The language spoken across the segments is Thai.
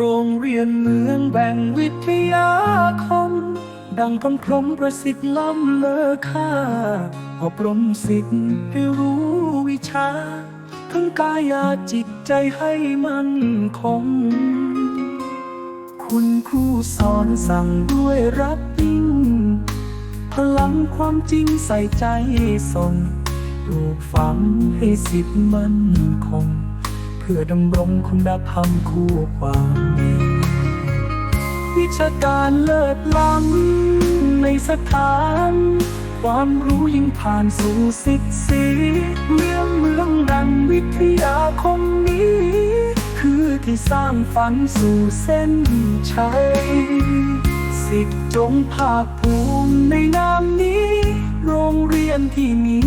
รงเรียนเมืองแบ่งวิทยาคม ดังคำพรมประสิทธิ์ล้ำเลอค่าอบรมสิทธิ์ให้รู้วิชา ทั้งกายาจิตใจให้มั่นคง คุณครูสอนสั่งด้วยรักยิ่งพลังความจริงใส่ใจส่งปลูกฝังให้สิทธิ์มั่นคง เพื่อดำรงคุณธรรมคู่ความดีวิชาการเลิศล้ำในสถาน ความรู้ยิ่งผ่านสู่สิทธิสีเมืองเมืองดังวิทยาคมนี้ คือที่สร้างฝันสู่เส้นชัยสิทธิ์จงภาคภูมิในนามนี้ โรงเรียนที่มี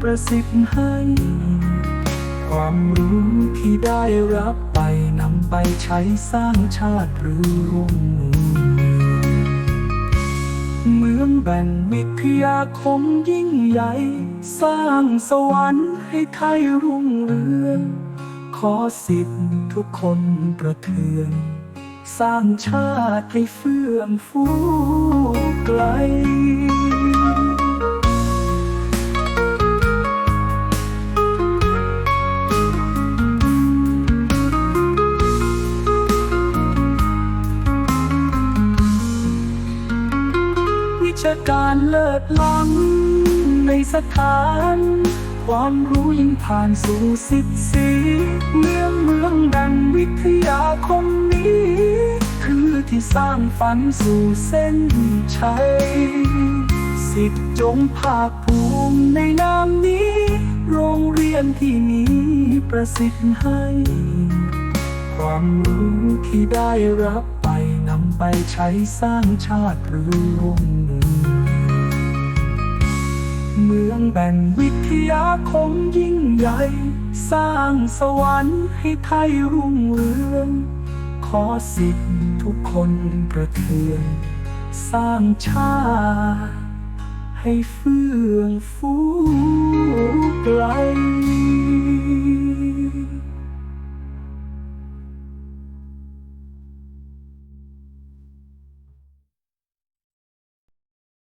ประสิทธิ์ให้ ความรู้ที่ได้รับไปนำไปใช้สร้างชาติหรือรุ่งเมืองแบ่งวิทยาคมยิ่งใหญ่ สร้างสวรรค์ให้ไทยรุ่งเรือง ขอสิทธิ์ทุกคนประเทืองสร้างชาติให้เฟื่องฟูไกล ชการเลิศล้ำในสถาน ความรู้ยิ่งผ่านสู่สิทธิสีเมืองเมืองดังวิทยาคมนี้ คือที่สร้างฝันสู่เส้นชัย สิทธิ์จงภาคภูมิในนามนี้ โรงเรียนที่มีประสิทธิ์ให้ ความรู้ที่ได้รับำไปใช้สร้างชาติรุ่งเรืองเมืองแบ่งวิทยาคมยิ่งใหญ่ สร้างสวรรค์ให้ไทยรุ่งเรือง ขอสิทธิ์ทุกคนประเทืองสร้างชาติให้เฟื่องฟูไกล